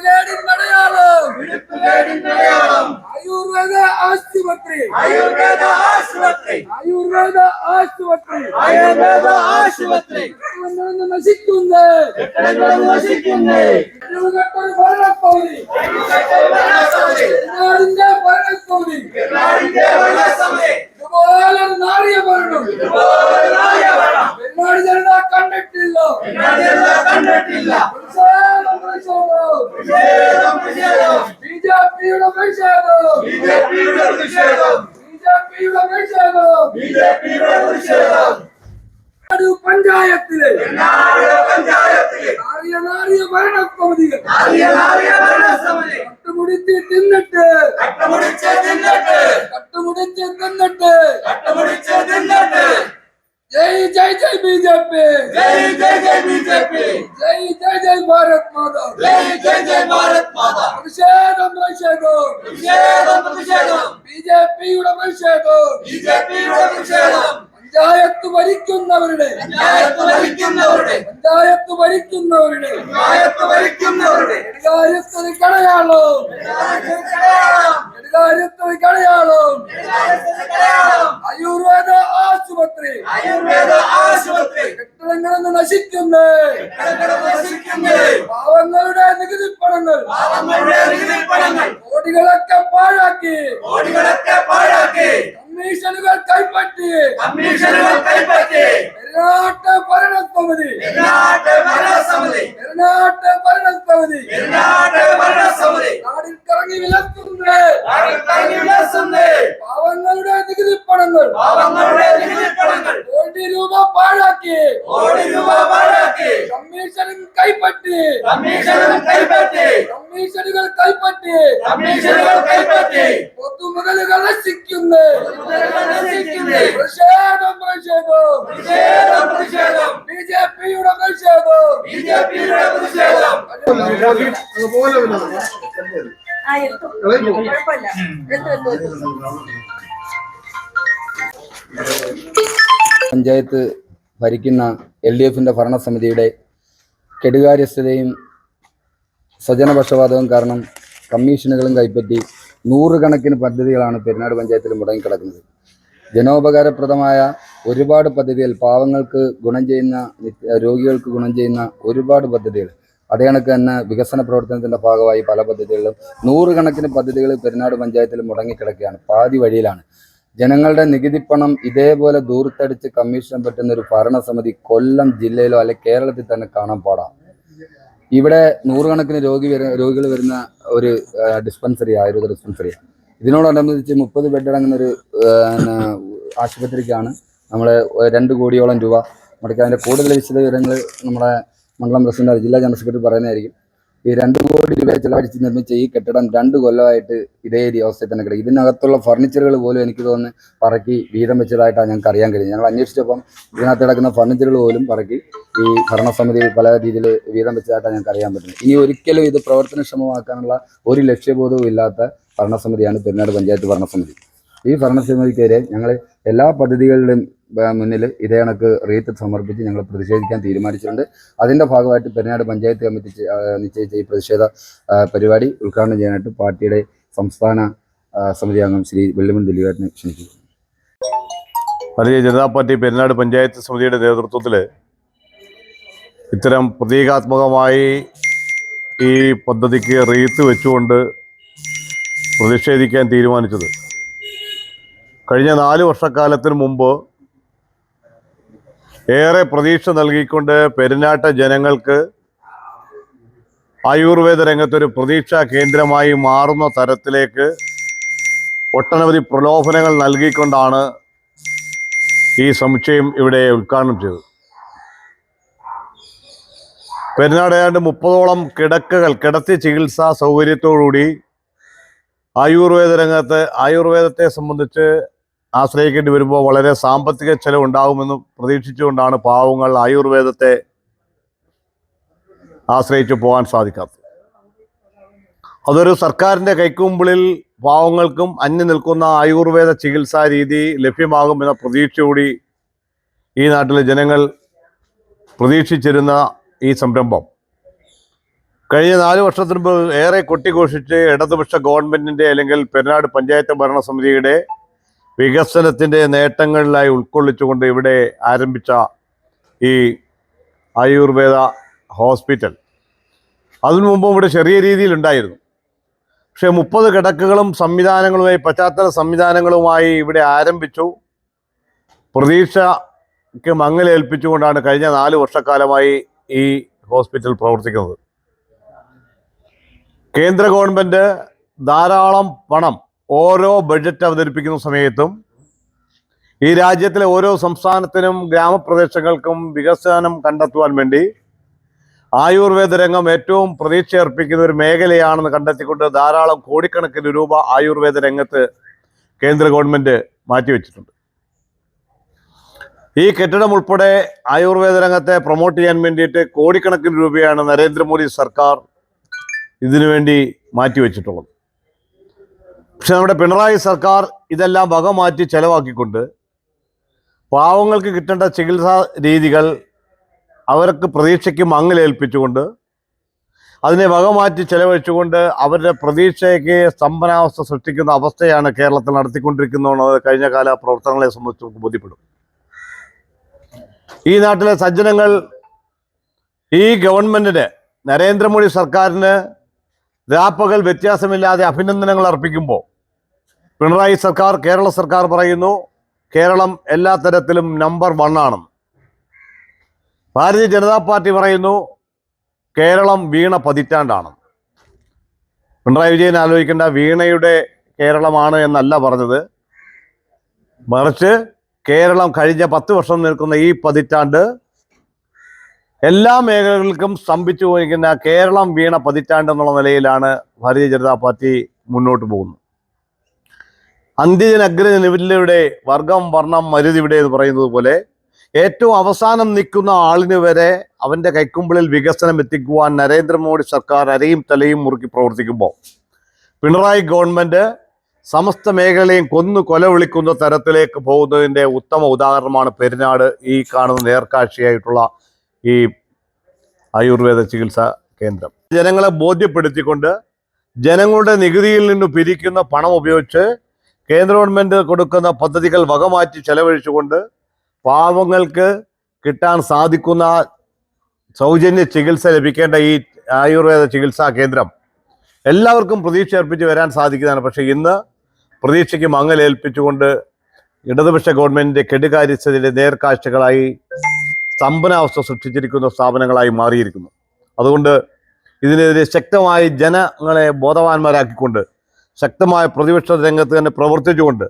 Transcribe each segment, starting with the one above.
വിടുപ്പുകേടിൻ അടയാളം ആയുർവേദ ആശുപത്രി. ആയുർവേദ ആശുപത്രി. ആയുർവേദ ആശുപത്രി. ആയുർവേദ ആശുപത്രി. നശിക്കുന്നേ. നശിക്കുന്നേ. ഭരണപ്പകുതി നാടിന്റെ ഭരണസമിതി ഇതുപോലെ നാറിയ ഭരണം. പെരുന്നാട് ജനത കണ്ടിട്ടില്ല. കണ്ടിട്ടില്ല പ്രതിഷേധം, പ്രതിഷേധം. പ്രതിഷേധം പ്രതിഷേധം ബിജെപിയുടെ പ്രതിഷേധം ബിജെപിയുടെ പ്രതിഷേധം ബിജെപിയുടെ പ്രതിഷേധം ബിജെപിയുടെ പ്രതിഷേധം നാട് പഞ്ചായത്തിലെ നാട് പഞ്ചായത്തിലെ നാറിയ നാറിയ ഭരണസമിതികൾ നാടിയ നാടിയ ഭരണസമിതി കട്ടുമുടിച്ച് തിന്നിട്ട് കട്ടുമുടിച്ച് തിന്നിട്ട് കട്ടുമുടിച്ച് തിന്നിട്ട് കട്ടുമുടിച്ച് തിന്നിട്ട് ജയ് ജയ് ജയ് ബി ജെ പി ജയ് ജയ് ജയ് ബിജെപി ജയ് ജയ് ഭാരത് മാതാ. ജയ് ജയ് ജയ് ഭാരത് മാതാ. പ്രതിഷേധം പ്രതിഷേധം. പ്രതിഷേധം പ്രതിഷേധം. ബി ജെ പിയുടെ പ്രതിഷേധം. ബിജെപിയുടെ പ്രതിഷേധം. പഞ്ചായത്ത് ഭരിക്കുന്നവരുടെ. പഞ്ചായത്ത് ഭരിക്കുന്നവരുടെ. പഞ്ചായത്ത് ഭരിക്കുന്നവരുടെ. പഞ്ചായത്ത് ഭരിക്കുന്നവരുടെ. കെടുകാര്യത്തിന് കടയാളോ ആയുർവേദ ആശുപത്രി. ആയുർവേദ ആശുപത്രി. കടകട നശിക്കുന്നേ. പാഴാക്കി കോടികളൊക്കെ പാഴാക്കി കമ്മീഷനുകൾ കൈപ്പറ്റി കമ്മീഷനുകൾ കൈപ്പറ്റി പെരുന്നാട്ട് ഭരണസമിതി നാട്ട് ഭരണസമിതി പെരുന്നാട്ട് ഭരണസമിതി നാട്ട് ഭരണസമിതി നാടിൽ കറങ്ങി വിലസുന്നേ നാട്ടിൽ വിലാസുന്നേ പാവങ്ങളുടെ നികുതി പണങ്ങൾ പാവങ്ങളുടെ നികുതിപ്പണങ്ങൾ കോടി രൂപ പാഴാക്കി കോടി രൂപ പാഴാക്കി കമ്മീഷനും കൈപ്പറ്റി കമ്മീഷനുകൾ കൈപ്പറ്റി കമ്മീഷനുകൾ കൈപ്പറ്റി. കമ്മീഷനുകൾ കൈപ്പറ്റി. പൊതുമുതലുകൾ നശിക്കുന്നേ. പ്രതിഷേധം പ്രതിഷേധം. പ്രതിഷേധം പ്രതിഷേധം. ബി ജെ പിയുടെ പ്രതിഷേധം. കുഴപ്പമില്ല പഞ്ചായത്ത് ഭരിക്കുന്ന എൽ ഡി എഫിന്റെ ഭരണസമിതിയുടെ കെടുകാര്യസ്ഥതയും സ്വജനപക്ഷപാതവും കാരണം കമ്മീഷനുകളും കൈപ്പറ്റി നൂറുകണക്കിന് പദ്ധതികളാണ് പെരുന്നാട് പഞ്ചായത്തിൽ മുടങ്ങിക്കിടക്കുന്നത്. ജനോപകാരപ്രദമായ ഒരുപാട് പദ്ധതികൾ പാവങ്ങൾക്ക് ഗുണം ചെയ്യുന്ന രോഗികൾക്ക് ഗുണം ചെയ്യുന്ന ഒരുപാട് പദ്ധതികൾ. അതേ കണക്ക് തന്നെ വികസന പ്രവർത്തനത്തിന്റെ ഭാഗമായി പല പദ്ധതികളിലും നൂറുകണക്കിന് പദ്ധതികൾ പെരുന്നാട് പഞ്ചായത്തിൽ മുടങ്ങിക്കിടക്കുകയാണ്. പാതി വഴിയിലാണ്. ജനങ്ങളുടെ നികുതിപ്പണം ഇതേപോലെ ദൂർത്തടിച്ച് കമ്മീഷൻ പറ്റുന്ന ഒരു ഭരണസമിതി കൊല്ലം ജില്ലയിലോ അല്ലെങ്കിൽ കേരളത്തിൽ തന്നെ കാണാൻ പാടാം. ഇവിടെ നൂറുകണക്കിന് രോഗി വര രോഗികൾ വരുന്ന ഒരു ഡിസ്പെൻസറി ആയുർവേദ ഡിസ്പെൻസറി ഇതിനോടനുബന്ധിച്ച് മുപ്പത് ബെഡ് അടങ്ങുന്ന ഒരു ആശുപത്രിക്കാണ് നമ്മൾ രണ്ട് കോടിയോളം രൂപ മുടക്കി. അതിന്റെ കൂടുതൽ വിശദവിവരങ്ങൾ നമ്മുടെ മണ്ഡലം പ്രസിഡന്റ് ജില്ലാ ജനറൽ സെക്രട്ടറി പറയുന്നതായിരിക്കും. ഈ രണ്ട് കോടി രൂപ ചിലവഴിച്ച് നിർമ്മിച്ച ഈ കെട്ടിടം രണ്ട് കൊല്ലമായിട്ട് ഇതേ അവസ്ഥയിൽ തന്നെ കിടക്കും. ഇതിനകത്തുള്ള ഫർണിച്ചറുകൾ പോലും എനിക്ക് തോന്നുന്നു പറക്കി വീതം വെച്ചതായിട്ടാണ് ഞങ്ങൾക്ക് അറിയാൻ കഴിയും ഞങ്ങൾ അന്വേഷിച്ചപ്പം ഇതിനകത്ത് കിടക്കുന്ന ഫർണിച്ചറുകൾ പോലും പറക്കി ഈ ഭരണസമിതി പല രീതിയിൽ വീതം വെച്ചതായിട്ടാണ് ഞങ്ങൾക്ക് അറിയാൻ പറ്റുന്നത്. ഇനി ഒരിക്കലും ഇത് പ്രവർത്തനക്ഷമമാക്കാനുള്ള ഒരു ലക്ഷ്യബോധവും ഇല്ലാത്ത ഭരണസമിതിയാണ് പെരുന്നാട് പഞ്ചായത്ത് ഭരണസമിതി. ഈ ഭരണസമിതിക്കെതിരെ ഞങ്ങൾ എല്ലാ പദ്ധതികളിലും മുന്നിൽ ഇതേ കണക്ക് റീത്ത് സമർപ്പിച്ച് ഞങ്ങൾ പ്രതിഷേധിക്കാൻ തീരുമാനിച്ചിട്ടുണ്ട്. അതിന്റെ ഭാഗമായിട്ട് പെരുന്നാട് പഞ്ചായത്ത് കമ്മിറ്റി നിശ്ചയിച്ച ഈ പ്രതിഷേധ പരിപാടി ഉദ്ഘാടനം ചെയ്യാനായിട്ട് പാർട്ടിയുടെ സംസ്ഥാന സമിതി അംഗം ശ്രീ വെള്ളിമൺ ദിലീപേട്ടനെ ക്ഷണിക്കുന്നു. ഭാരതീയ ജനതാ പാർട്ടി പെരുന്നാട് പഞ്ചായത്ത് സമിതിയുടെ നേതൃത്വത്തിൽ ഇത്തരം പ്രതീകാത്മകമായി ഈ പദ്ധതിക്ക് റീത്ത് വെച്ചുകൊണ്ട് പ്രതിഷേധിക്കാൻ തീരുമാനിച്ചത്. കഴിഞ്ഞ നാല് വർഷക്കാലത്തിന് മുമ്പ് ഏറെ പ്രതീക്ഷ നൽകിക്കൊണ്ട് പെരുന്നാട്ട ജനങ്ങൾക്ക് ആയുർവേദ രംഗത്തൊരു പ്രതീക്ഷാ കേന്ദ്രമായി മാറുന്ന തരത്തിലേക്ക് ഒട്ടനവധി പ്രലോഭനങ്ങൾ നൽകിക്കൊണ്ടാണ് ഈ സമുച്ചയം ഇവിടെ ഉദ്ഘാടനം ചെയ്തത്. പെരുന്നാട് ഏതാണ്ട് മുപ്പതോളം കിടക്കകൾ കിടത്തി ചികിത്സാ സൗകര്യത്തോടുകൂടി ആയുർവേദ രംഗത്ത് ആയുർവേദത്തെ സംബന്ധിച്ച് ആശ്രയിക്കേണ്ടി വരുമ്പോൾ വളരെ സാമ്പത്തിക ചെലവുണ്ടാകുമെന്ന് പ്രതീക്ഷിച്ചുകൊണ്ടാണ് പാവങ്ങൾ ആയുർവേദത്തെ ആശ്രയിച്ചു പോകാൻ സാധിക്കാത്തത്. അതൊരു സർക്കാരിന്റെ കൈക്കുമ്പിളിൽ പാവങ്ങൾക്കും അന്യം നിൽക്കുന്ന ആയുർവേദ ചികിത്സാ രീതി ലഭ്യമാകുമെന്ന പ്രതീക്ഷയോടി ഈ നാട്ടിലെ ജനങ്ങൾ പ്രതീക്ഷിച്ചിരുന്ന ഈ സംരംഭം. കഴിഞ്ഞ നാല് വർഷത്തിന് മുമ്പ് ഏറെ കൊട്ടിഘോഷിച്ച് ഇടതുപക്ഷ ഗവൺമെന്റിന്റെ അല്ലെങ്കിൽ പെരുന്നാട് പഞ്ചായത്ത് ഭരണസമിതിയുടെ വികസനത്തിന്റെ നേട്ടങ്ങളിലായി ഉൾക്കൊള്ളിച്ചുകൊണ്ട് ഇവിടെ ആരംഭിച്ച ഈ ആയുർവേദ ഹോസ്പിറ്റൽ. അതിനു മുമ്പ് ഇവിടെ ചെറിയ രീതിയിൽ ഉണ്ടായിരുന്നു. പക്ഷേ മുപ്പത് കിടക്കുകളും സംവിധാനങ്ങളുമായി പശ്ചാത്തല സംവിധാനങ്ങളുമായി ഇവിടെ ആരംഭിച്ചു. പ്രതീക്ഷയ്ക്ക് മങ്ങലേൽപ്പിച്ചുകൊണ്ടാണ് കഴിഞ്ഞ നാല് വർഷക്കാലമായി ഈ ഹോസ്പിറ്റൽ പ്രവർത്തിക്കുന്നത്. കേന്ദ്ര ഗവൺമെന്റ് ധാരാളം പണം ഓരോ ബഡ്ജറ്റ് അവതരിപ്പിക്കുന്ന സമയത്തും ഈ രാജ്യത്തിലെ ഓരോ സംസ്ഥാനത്തിനും ഗ്രാമപ്രദേശങ്ങൾക്കും വികസനം കണ്ടെത്തുവാൻ വേണ്ടി ആയുർവേദ രംഗം ഏറ്റവും പ്രതീക്ഷ അർപ്പിക്കുന്ന ഒരു മേഖലയാണെന്ന് കണ്ടെത്തിക്കൊണ്ട് ധാരാളം കോടിക്കണക്കിന് രൂപ ആയുർവേദ രംഗത്ത് കേന്ദ്ര ഗവൺമെന്റ് മാറ്റിവെച്ചിട്ടുണ്ട്. ഈ കെട്ടിടം ഉൾപ്പെടെ ആയുർവേദ രംഗത്തെ പ്രൊമോട്ട് ചെയ്യാൻ വേണ്ടിയിട്ട് കോടിക്കണക്കിന് രൂപയാണ് നരേന്ദ്രമോദി സർക്കാർ ഇതിനുവേണ്ടി മാറ്റിവെച്ചിട്ടുള്ളത്. പക്ഷെ നമ്മുടെ പിണറായി സർക്കാർ ഇതെല്ലാം വക മാറ്റി ചെലവാക്കിക്കൊണ്ട് പാവങ്ങൾക്ക് കിട്ടേണ്ട ചികിത്സാ രീതികൾ അവർക്ക് പ്രതീക്ഷയ്ക്ക് മങ്ങലേൽപ്പിച്ചുകൊണ്ട് അതിനെ വക മാറ്റി ചെലവഴിച്ചുകൊണ്ട് അവരുടെ പ്രതീക്ഷയ്ക്ക് സ്തംഭനാവസ്ഥ സൃഷ്ടിക്കുന്ന അവസ്ഥയാണ് കേരളത്തിൽ നടത്തിക്കൊണ്ടിരിക്കുന്നതെന്നത് കഴിഞ്ഞ കാല പ്രവർത്തനങ്ങളെ സംബന്ധിച്ച് നമുക്ക് ബോധ്യപ്പെടും. ഈ നാട്ടിലെ സജ്ജനങ്ങൾ ഈ ഗവൺമെന്റിന് നരേന്ദ്രമോദി സർക്കാരിന് രാപ്പകൽ വ്യത്യാസമില്ലാതെ അഭിനന്ദനങ്ങൾ അർപ്പിക്കുമ്പോൾ പിണറായി സർക്കാർ കേരള സർക്കാർ പറയുന്നു കേരളം എല്ലാ തരത്തിലും നമ്പർ ആണ്. ഭാരതീയ ജനതാ പാർട്ടി പറയുന്നു കേരളം വീണ പതിറ്റാണ്ടാണ്. പിണറായി വിജയൻ ആലോചിക്കേണ്ട വീണയുടെ കേരളമാണ് എന്നല്ല പറഞ്ഞത്. മറിച്ച് കേരളം കഴിഞ്ഞ പത്ത് വർഷം നിൽക്കുന്ന ഈ പതിറ്റാണ്ട് എല്ലാ മേഖലകൾക്കും സ്തംഭിച്ചു പോയിരിക്കുന്ന കേരളം വീണ പതിറ്റാണ്ട് എന്നുള്ള നിലയിലാണ് ഭാരതീയ ജനതാ പാർട്ടി മുന്നോട്ട് പോകുന്നത്. അന്ത്യജന അഗ്രനിവിലയുടെ വർഗം വർണം മരുതിവിടെ എന്ന് പറയുന്നത് പോലെ ഏറ്റവും അവസാനം നിൽക്കുന്ന ആളിന് വരെ അവന്റെ കൈക്കുമ്പിളിൽ വികസനം എത്തിക്കുവാൻ നരേന്ദ്രമോദി സർക്കാർ അരയും തലയും മുറുക്കി പ്രവർത്തിക്കുമ്പോൾ പിണറായി ഗവൺമെന്റ് സമസ്ത മേഖലയും കൊന്നു കൊല വിളിക്കുന്ന തരത്തിലേക്ക് പോകുന്നതിന്റെ ഉത്തമ ഉദാഹരണമാണ് പെരുന്നാട് ഈ കാണുന്ന നേർക്കാഴ്ചയായിട്ടുള്ള ഈ ആയുർവേദ ചികിത്സാ കേന്ദ്രം. ജനങ്ങളെ ബോധ്യപ്പെടുത്തിക്കൊണ്ട് ജനങ്ങളുടെ നികുതിയിൽ നിന്ന് പിരിക്കുന്ന പണം ഉപയോഗിച്ച് കേന്ദ്ര ഗവൺമെന്റ് കൊടുക്കുന്ന പദ്ധതികൾ വകമാറ്റി ചെലവഴിച്ചുകൊണ്ട് പാവങ്ങൾക്ക് കിട്ടാൻ സാധിക്കുന്ന സൗജന്യ ചികിത്സ ലഭിക്കേണ്ട ഈ ആയുർവേദ ചികിത്സാ കേന്ദ്രം എല്ലാവർക്കും പ്രതീക്ഷ അർപ്പിച്ച് വരാൻ സാധിക്കുന്നതാണ്. പക്ഷേ ഇന്ന് പ്രതീക്ഷയ്ക്ക് മങ്ങലേൽപ്പിച്ചുകൊണ്ട് ഇടതുപക്ഷ ഗവൺമെന്റിന്റെ കെടുകാര്യസ്ഥതയുടെ നേർക്കാഴ്ചകളായി സ്തംഭനാവസ്ഥ സൃഷ്ടിച്ചിരിക്കുന്ന സ്ഥാപനങ്ങളായി മാറിയിരിക്കുന്നു. അതുകൊണ്ട് ഇതിനെതിരെ ശക്തമായി ജനങ്ങളെ ബോധവാന്മാരാക്കിക്കൊണ്ട് ശക്തമായ പ്രതിപക്ഷ രംഗത്ത് തന്നെ പ്രവർത്തിച്ചുകൊണ്ട്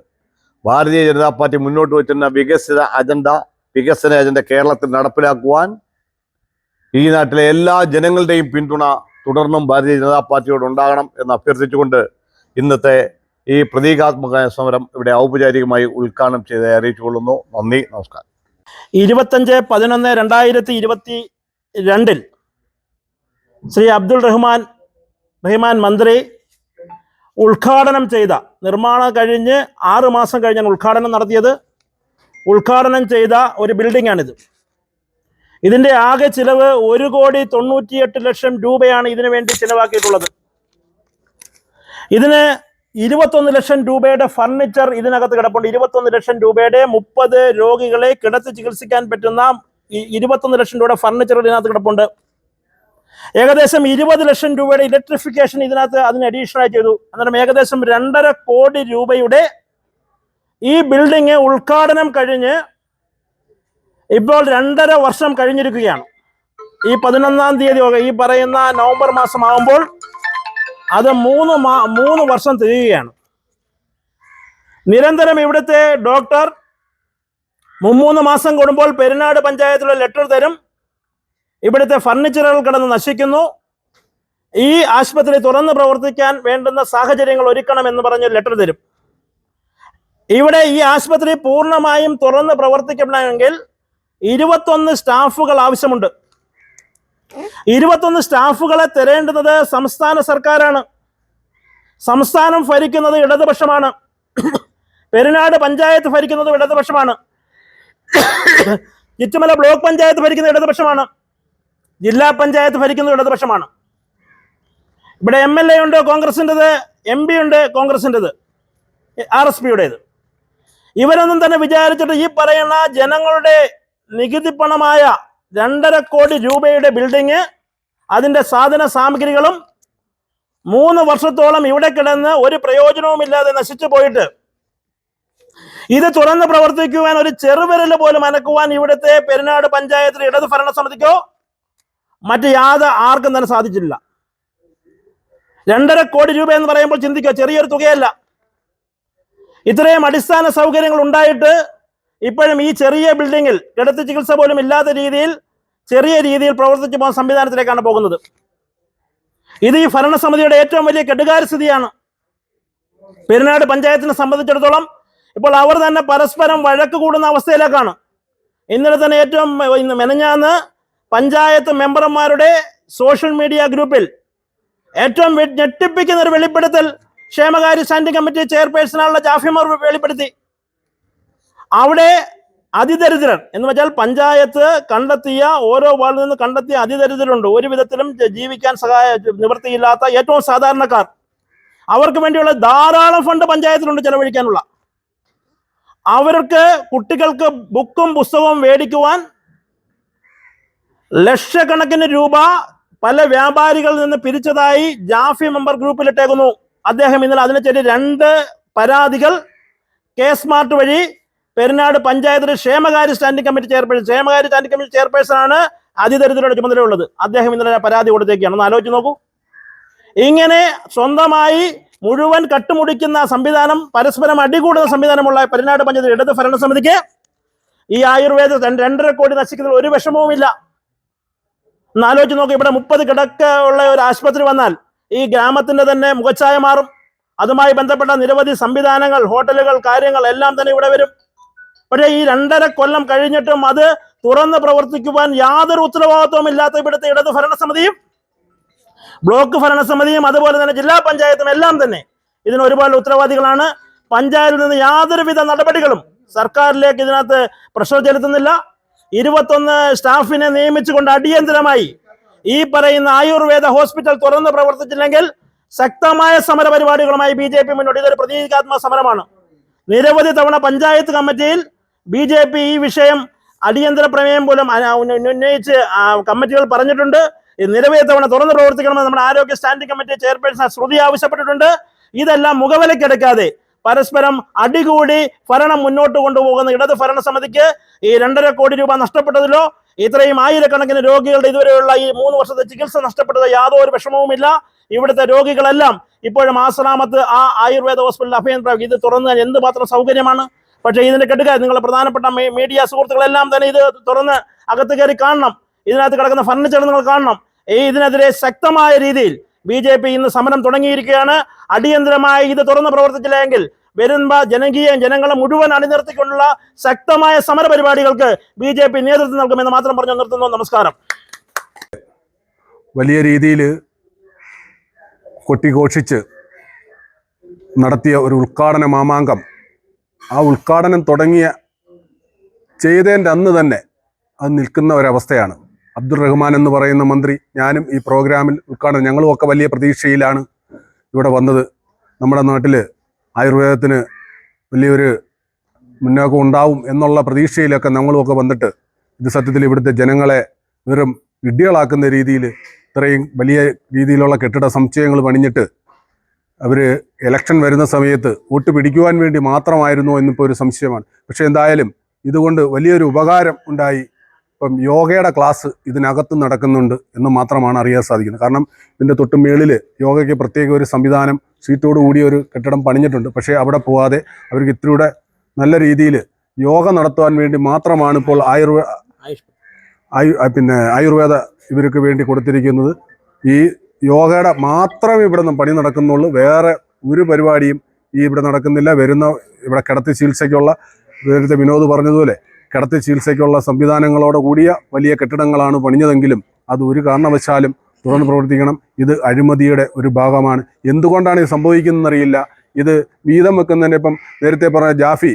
ഭാരതീയ ജനതാ പാർട്ടി മുന്നോട്ട് വച്ചിരുന്ന വികസിത അജണ്ട വികസന അജണ്ട കേരളത്തിൽ നടപ്പിലാക്കുവാൻ ഈ നാട്ടിലെ എല്ലാ ജനങ്ങളുടെയും പിന്തുണ തുടർന്നും ഭാരതീയ ജനതാ പാർട്ടിയോട് ഉണ്ടാകണം എന്ന് അഭ്യർത്ഥിച്ചുകൊണ്ട് ഇന്നത്തെ ഈ പ്രതീകാത്മക സമരം ഇവിടെ ഔപചാരികമായി ഉദ്ഘാടനം ചെയ്ത് അറിയിച്ചുകൊള്ളുന്നു. നന്ദി നമസ്കാരം. ഇരുപത്തഞ്ച് പതിനൊന്ന് രണ്ടായിരത്തി ഇരുപത്തി രണ്ടിൽ ശ്രീ അബ്ദുൾ റഹ്മാൻ റഹ്മാൻ മന്ത്രി ഉദ്ഘാടനം ചെയ്ത നിർമ്മാണം കഴിഞ്ഞ് ആറ് മാസം കഴിഞ്ഞാണ് ഉദ്ഘാടനം നടത്തിയത്. ഉദ്ഘാടനം ചെയ്ത ഒരു ബിൽഡിംഗ് ആണിത് ഇതിന്റെ ആകെ ചിലവ് ഒരു കോടി തൊണ്ണൂറ്റിയെട്ട് ലക്ഷം രൂപയാണ് ഇതിനു വേണ്ടി ചിലവാക്കിയിട്ടുള്ളത്. ഇതിന് ഇരുപത്തൊന്ന് ലക്ഷം രൂപയുടെ ഫർണിച്ചർ ഇതിനകത്ത് കിടപ്പുണ്ട്. ഇരുപത്തൊന്ന് ലക്ഷം രൂപയുടെ മുപ്പത് രോഗികളെ കിടത്തി ചികിത്സിക്കാൻ പറ്റുന്ന ഇരുപത്തൊന്ന് ലക്ഷം രൂപയുടെ ഫർണിച്ചർ ഇതിനകത്ത് കിടപ്പുണ്ട്. ഏകദേശം ഇരുപത് ലക്ഷം രൂപയുടെ ഇലക്ട്രിഫിക്കേഷൻ ഇതിനകത്ത് അതിന് അഡീഷണൽ ചെയ്തു. അന്നേരം ഏകദേശം രണ്ടര കോടി രൂപയുടെ ഈ ബിൽഡിംഗ് ഉദ്ഘാടനം കഴിഞ്ഞ് ഇപ്പോൾ രണ്ടര വർഷം കഴിഞ്ഞിരിക്കുകയാണ്. ഈ പതിനൊന്നാം തീയതി ഈ പറയുന്ന നവംബർ മാസം ആകുമ്പോൾ അത് മൂന്ന് മാ മൂന്ന് വർഷം തികയുകയാണ് നിരന്തരം ഇവിടുത്തെ ഡോക്ടർ മുമ്മൂന്ന് മാസം കൂടുമ്പോൾ പെരുന്നാട് പഞ്ചായത്തിലെ ലെറ്റർ തരും. ഇവിടുത്തെ ഫർണിച്ചറുകൾ കിടന്ന് നശിക്കുന്നു. ഈ ആശുപത്രി തുറന്ന് പ്രവർത്തിക്കാൻ വേണ്ടുന്ന സാഹചര്യങ്ങൾ ഒരുക്കണം എന്ന് പറഞ്ഞ് ലെറ്റർ തരും. ഇവിടെ ഈ ആശുപത്രി പൂർണമായും തുറന്ന് പ്രവർത്തിക്കണമെങ്കിൽ ഇരുപത്തൊന്ന് സ്റ്റാഫുകൾ ആവശ്യമുണ്ട്. ഇരുപത്തൊന്ന് സ്റ്റാഫുകളെ തരേണ്ടുന്നത് സംസ്ഥാന സർക്കാരാണ്. സംസ്ഥാനം ഭരിക്കുന്നത് ഇടതുപക്ഷമാണ്. പെരുനാട് പഞ്ചായത്ത് ഭരിക്കുന്നത് ഇടതുപക്ഷമാണ്. ചുറ്റുമല ബ്ലോക്ക് പഞ്ചായത്ത് ഭരിക്കുന്നത് ഇടതുപക്ഷമാണ്. ജില്ലാ പഞ്ചായത്ത് ഭരിക്കുന്നത് ഇടതുപക്ഷമാണ്. ഇവിടെ എം എൽ എ ഉണ്ട് കോൺഗ്രസിന്റെത് എം പി ഉണ്ട് കോൺഗ്രസിന്റെത് ആർ എസ് പിയുടേത്. ഇവരൊന്നും തന്നെ വിചാരിച്ചിട്ട് ഈ പറയുന്ന ജനങ്ങളുടെ നികുതി പണമായ രണ്ടര കോടി രൂപയുടെ ബിൽഡിങ് അതിന്റെ സാധന സാമഗ്രികളും മൂന്ന് വർഷത്തോളം ഇവിടെ കിടന്ന് ഒരു പ്രയോജനവുമില്ലാതെ നശിച്ചു പോയിട്ട്. ഇത് തുറന്ന് പ്രവർത്തിക്കുവാൻ ഒരു ചെറുവിരൽ പോലും അനക്കുവാൻ ഇവിടുത്തെ പെരുന്നാട് പഞ്ചായത്തിലെ ഇടത് ഭരണസമിതിക്കോ മറ്റ് യാത ആർക്കും തന്നെ സാധിച്ചില്ല. രണ്ടര കോടി രൂപ എന്ന് പറയുമ്പോൾ ചിന്തിക്കുക ചെറിയൊരു തുകയല്ല. ഇത്രയും അടിസ്ഥാന സൗകര്യങ്ങൾ ഉണ്ടായിട്ട് ഇപ്പോഴും ഈ ചെറിയ ബിൽഡിങ്ങിൽ കിടത്തി ചികിത്സ പോലും ഇല്ലാത്ത രീതിയിൽ ചെറിയ രീതിയിൽ പ്രവർത്തിച്ചു പോകുന്ന സംവിധാനത്തിലേക്കാണ് പോകുന്നത്. ഇത് ഈ ഭരണസമിതിയുടെ ഏറ്റവും വലിയ കെടുകാര്യസ്ഥിതിയാണ് പെരുന്നാട് പഞ്ചായത്തിനെ സംബന്ധിച്ചിടത്തോളം ഇപ്പോൾ അവർ തന്നെ പരസ്പരം വഴക്ക് കൂടുന്ന അവസ്ഥയിലേക്കാണ്. ഇന്നലെ തന്നെ ഏറ്റവും മെനഞ്ഞാന്ന് പഞ്ചായത്ത് മെമ്പർമാരുടെ സോഷ്യൽ മീഡിയ ഗ്രൂപ്പിൽ ഏറ്റവും ഞെട്ടിപ്പിക്കുന്ന ഒരു വെളിപ്പെടുത്തൽ ക്ഷേമകാര്യ സ്റ്റാൻഡിംഗ് കമ്മിറ്റി ചെയർപേഴ്സണായുള്ള ജാഫിമാർ വെളിപ്പെടുത്തി. അവിടെ അതിദരിദ്രൻ എന്ന് വെച്ചാൽ പഞ്ചായത്ത് കണ്ടെത്തിയ ഓരോ വാർഡിൽ നിന്ന് കണ്ടെത്തിയ അതിദരിദ്രരുണ്ട്. ഒരു വിധത്തിലും ജീവിക്കാൻ സഹായ നിവൃത്തിയില്ലാത്ത ഏറ്റവും സാധാരണക്കാർ. അവർക്ക് വേണ്ടിയുള്ള ധാരാളം ഫണ്ട് പഞ്ചായത്തിലുണ്ട് ചെലവഴിക്കാനുള്ള. അവർക്ക് കുട്ടികൾക്ക് ബുക്കും പുസ്തകവും മേടിക്കുവാൻ ലക്ഷക്കണക്കിന് രൂപ പല വ്യാപാരികളിൽ നിന്ന് പിരിച്ചതായി ജാഫി മെമ്പർ ഗ്രൂപ്പിലിട്ടേക്കുന്നു അദ്ദേഹം ഇന്നലെ അതിനെച്ചൊല്ലി രണ്ട് പരാതികൾ കെ സ്മാർട്ട് വഴി പെരുന്നാട് പഞ്ചായത്തിലെ ക്ഷേമകാര്യ സ്റ്റാൻഡിംഗ് കമ്മിറ്റി ചെയർപേഴ്സൺ ക്ഷേമകാര്യ സ്റ്റാൻഡിംഗ് കമ്മിറ്റി ചെയർപേഴ്സൺ ആണ് അതിദരിദ്രയുടെ ചുമതലയുള്ളത്. അദ്ദേഹം ഇന്നലെ പരാതി കൊടുത്തേക്കാണ്. ഒന്ന് ആലോചിച്ച് നോക്കൂ. ഇങ്ങനെ സ്വന്തമായി മുഴുവൻ കട്ടുമുടിക്കുന്ന സംവിധാനം പരസ്പരം അടികൂടുന്ന സംവിധാനമുള്ള പെരുന്നാട് പഞ്ചായത്ത് ഇടത് ഭരണസമിതിക്ക് ഈ ആയുർവേദ രണ്ട് രണ്ടര കോടി നശിക്കുന്നതിൽ ഒരു വിഷമവുമില്ല. ആലോചിച്ച് നോക്കൂ. ഇവിടെ മുപ്പത് കിടക്ക ഉള്ള ഒരു ആശുപത്രി വന്നാൽ ഈ ഗ്രാമത്തിന്റെ തന്നെ മുഖച്ഛായ മാറും. അതുമായി ബന്ധപ്പെട്ട നിരവധി സംവിധാനങ്ങൾ ഹോട്ടലുകൾ കാര്യങ്ങൾ എല്ലാം തന്നെ ഇവിടെ വരും. പക്ഷേ ഈ രണ്ടര കൊല്ലം കഴിഞ്ഞിട്ടും അത് തുറന്ന് പ്രവർത്തിക്കുവാൻ യാതൊരു ഉത്തരവാദിത്വവും ഇല്ലാത്ത ഇവിടുത്തെ ഇടത് ഭരണസമിതിയും ബ്ലോക്ക് ഭരണസമിതിയും അതുപോലെ തന്നെ ജില്ലാ പഞ്ചായത്തും എല്ലാം തന്നെ ഇതിന് ഒരുപാട് ഉത്തരവാദികളാണ്. പഞ്ചായത്തിൽ നിന്ന് യാതൊരുവിധ നടപടികളും സർക്കാരിലേക്ക് ഇതിനകത്ത് പ്രഷർ ചെലുത്തുന്നില്ല. ഇരുപത്തൊന്ന് സ്റ്റാഫിനെ നിയമിച്ചുകൊണ്ട് അടിയന്തരമായി ഈ പറയുന്ന ആയുർവേദ ഹോസ്പിറ്റൽ തുറന്ന് പ്രവർത്തിച്ചില്ലെങ്കിൽ ശക്തമായ സമര പരിപാടികളുമായി ബി ജെ പി മുന്നോട്ട്. ഇതൊരു പ്രതീകാത്മക സമരമാണ്. നിരവധി തവണ പഞ്ചായത്ത് കമ്മിറ്റിയിൽ ബി ജെ പി ഈ വിഷയം അടിയന്തര പ്രമേയം പോലും ഉന്നയിച്ച് കമ്മിറ്റികൾ പറഞ്ഞിട്ടുണ്ട്. നിരവധി തവണ തുറന്ന് പ്രവർത്തിക്കണമെന്ന് നമ്മുടെ ആരോഗ്യ സ്റ്റാൻഡിംഗ് കമ്മിറ്റി ചെയർപേഴ്സൺ ശ്രുതി ആവശ്യപ്പെട്ടിട്ടുണ്ട്. ഇതെല്ലാം മുഖവിലക്കെടുക്കാതെ പരസ്പരം അടികൂടി ഭരണം മുന്നോട്ട് കൊണ്ടുപോകുന്ന ഇടത് ഭരണസമിതിക്ക് ഈ രണ്ടര കോടി രൂപ നഷ്ടപ്പെട്ടതിലോ ഇത്രയും ആയിരക്കണക്കിന് രോഗികളുടെ ഇതുവരെയുള്ള ഈ മൂന്ന് വർഷത്തെ ചികിത്സ നഷ്ടപ്പെട്ടത് യാതൊരു വിഷമവുമില്ല. ഇവിടുത്തെ രോഗികളെല്ലാം ഇപ്പോഴും ആശ്രാമത്ത് ആ ആയുർവേദ ഹോസ്പിറ്റലിൽ അഭയം. ഇത് തുറന്നാൽ എന്ത് മാത്രം സൗകര്യമാണ്? പക്ഷേ ഇതിന്റെ കെട്ടുക നിങ്ങളുടെ പ്രധാനപ്പെട്ട മീഡിയ സുഹൃത്തുക്കളെല്ലാം തന്നെ ഇത് തുറന്ന് അകത്ത് കയറി കാണണം. ഇതിനകത്ത് കിടക്കുന്ന ഫർണിച്ചർ നിങ്ങൾ കാണണം. ഈ ഇതിനെതിരെ ശക്തമായ രീതിയിൽ ബി ജെ പി ഇന്ന് സമരം തുടങ്ങിയിരിക്കുകയാണ്. അടിയന്തരമായി ഇത് തുറന്ന് പ്രവർത്തിച്ചില്ലെങ്കിൽ വരുമ്പ ജനകീയ ജനങ്ങളെ മുഴുവൻ അണിനിർത്തിക്കൊണ്ടുള്ള ശക്തമായ സമര പരിപാടികൾക്ക് ബി ജെ പി നേതൃത്വം നൽകുമെന്ന് മാത്രം പറഞ്ഞു നിർത്തുന്നു. നമസ്കാരം. വലിയ രീതിയിൽ കൊട്ടിഘോഷിച്ച് നടത്തിയ ഒരു ഉദ്ഘാടന മാമാങ്കം ആ ഉദ്ഘാടനം തുടങ്ങിയ ചെയ്തതിന്റെ അന്ന് തന്നെ അത് നിൽക്കുന്ന ഒരവസ്ഥയാണ്. അബ്ദുൾ റഹ്മാൻ എന്ന് പറയുന്ന മന്ത്രി ഞാനും ഈ പ്രോഗ്രാമിൽ ഉദ്ഘാടനം ഞങ്ങളും ഒക്കെ വലിയ പ്രതീക്ഷയിലാണ് ഇവിടെ വന്നത്. നമ്മുടെ നാട്ടിൽ ആയുർവേദത്തിന് വലിയൊരു മുന്നോക്കം ഉണ്ടാവും എന്നുള്ള പ്രതീക്ഷയിലൊക്കെ നമ്മളുമൊക്കെ വന്നിട്ട് ഇത് സത്യത്തിൽ ഇവിടുത്തെ ജനങ്ങളെ വെറും വിഡ്ഢികളാക്കുന്ന രീതിയിൽ ഇത്രയും വലിയ രീതിയിലുള്ള കെട്ടിട സംശയങ്ങൾ പണിഞ്ഞിട്ട് അവർ ഇലക്ഷൻ വരുന്ന സമയത്ത് വോട്ട് പിടിക്കുവാൻ വേണ്ടി മാത്രമായിരുന്നോ എന്നിപ്പോൾ ഒരു സംശയമാണ്. പക്ഷേ എന്തായാലും ഇതുകൊണ്ട് വലിയൊരു ഉപകാരം ഉണ്ടായി. ഇപ്പം യോഗയുടെ ക്ലാസ് ഇതിനകത്ത് നടക്കുന്നുണ്ട് എന്ന് മാത്രമാണ് അറിയാൻ സാധിക്കുന്നത്. കാരണം ഇതിന്റെ തൊട്ട് മേളിൽ യോഗയ്ക്ക് പ്രത്യേക ഒരു സംവിധാനം സീറ്റോട് കൂടിയ ഒരു കെട്ടിടം പണിഞ്ഞിട്ടുണ്ട്. പക്ഷേ അവിടെ പോവാതെ അവർക്ക് ഇത്തിരിയുടെ നല്ല രീതിയിൽ യോഗ നടത്തുവാൻ വേണ്ടി മാത്രമാണ് ഇപ്പോൾ ആയുർവേദ ആയു പിന്നെ ആയുർവേദ ഇവർക്ക് വേണ്ടി കൊടുത്തിരിക്കുന്നത്. ഈ യോഗയുടെ മാത്രമേ ഇവിടെ നിന്ന് പണി നടക്കുന്നുള്ളൂ. വേറെ ഒരു പരിപാടിയും ഈ ഇവിടെ നടക്കുന്നില്ല. വരുന്ന ഇവിടെ കിടത്തി ചികിത്സയ്ക്കുള്ള നേരത്തെ വിനോദ് പറഞ്ഞതുപോലെ കിടത്തി ചികിത്സയ്ക്കുള്ള സംവിധാനങ്ങളോട് കൂടിയ വലിയ കെട്ടിടങ്ങളാണ് പണിഞ്ഞതെങ്കിലും അത് ഒരു കാരണവശാലും തുറന്ന് പ്രവർത്തിക്കണം. ഇത് അഴിമതിയുടെ ഒരു ഭാഗമാണ്. എന്തുകൊണ്ടാണ് ഇത് സംഭവിക്കുന്നതെന്നറിയില്ല. ഇത് വീതം വെക്കുന്നതിന് ഇപ്പം നേരത്തെ പറഞ്ഞ ജാഫി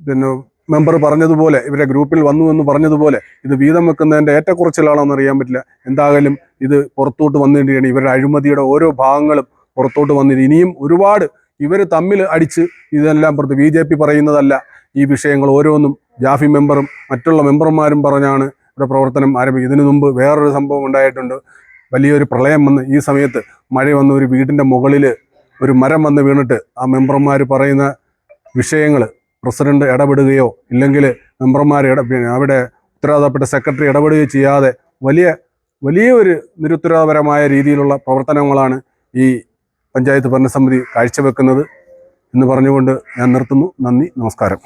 പിന്നെ മെമ്പർ പറഞ്ഞതുപോലെ ഇവരെ ഗ്രൂപ്പിൽ വന്നു എന്ന് പറഞ്ഞതുപോലെ ഇത് വീതം വെക്കുന്നതിന്റെ ഏറ്റക്കുറച്ചിലാണോന്ന് അറിയാൻ പറ്റില്ല. എന്തായാലും ഇത് പുറത്തോട്ട് വന്നിരിക്കുകയാണ് ഇവരുടെ അഴിമതിയുടെ ഓരോ ഭാഗങ്ങളും പുറത്തോട്ട് വന്നിട്ട് ഇനിയും ഒരുപാട് ഇവർ തമ്മിൽ അടിച്ച് ഇതെല്ലാം പുറത്ത് ബി ജെ പി പറയുന്നതല്ല. ഈ വിഷയങ്ങൾ ഓരോന്നും ജാഫി മെമ്പറും മറ്റുള്ള മെമ്പർമാരും പറഞ്ഞാണ് ഇവിടെ പ്രവർത്തനം ആരംഭിക്കും ഇതിനു മുമ്പ് വേറൊരു സംഭവം ഉണ്ടായിട്ടുണ്ട്. വലിയൊരു പ്രളയം വന്ന് ഈ സമയത്ത് മഴ വന്ന് ഒരു വീടിന്റെ മുകളിൽ ഒരു മരം വന്ന് വീണിട്ട് ആ മെമ്പർമാർ പറയുന്ന വിഷയങ്ങൾ പ്രസിഡന്റ് ഇടപെടുകയോ ഇല്ലെങ്കിൽ മെമ്പർമാർ ഇട അവിടെ ഉത്തരവാദപ്പെട്ട സെക്രട്ടറി ഇടപെടുകയോ ചെയ്യാതെ വലിയ വലിയ ഒരു നിരുത്തരവാദപരമായ രീതിയിലുള്ള പ്രവർത്തനങ്ങളാണ് ഈ പഞ്ചായത്ത് ഭരണസമിതി കാഴ്ചവെക്കുന്നത് എന്ന് പറഞ്ഞുകൊണ്ട് ഞാൻ നിർത്തുന്നു. നന്ദി നമസ്കാരം.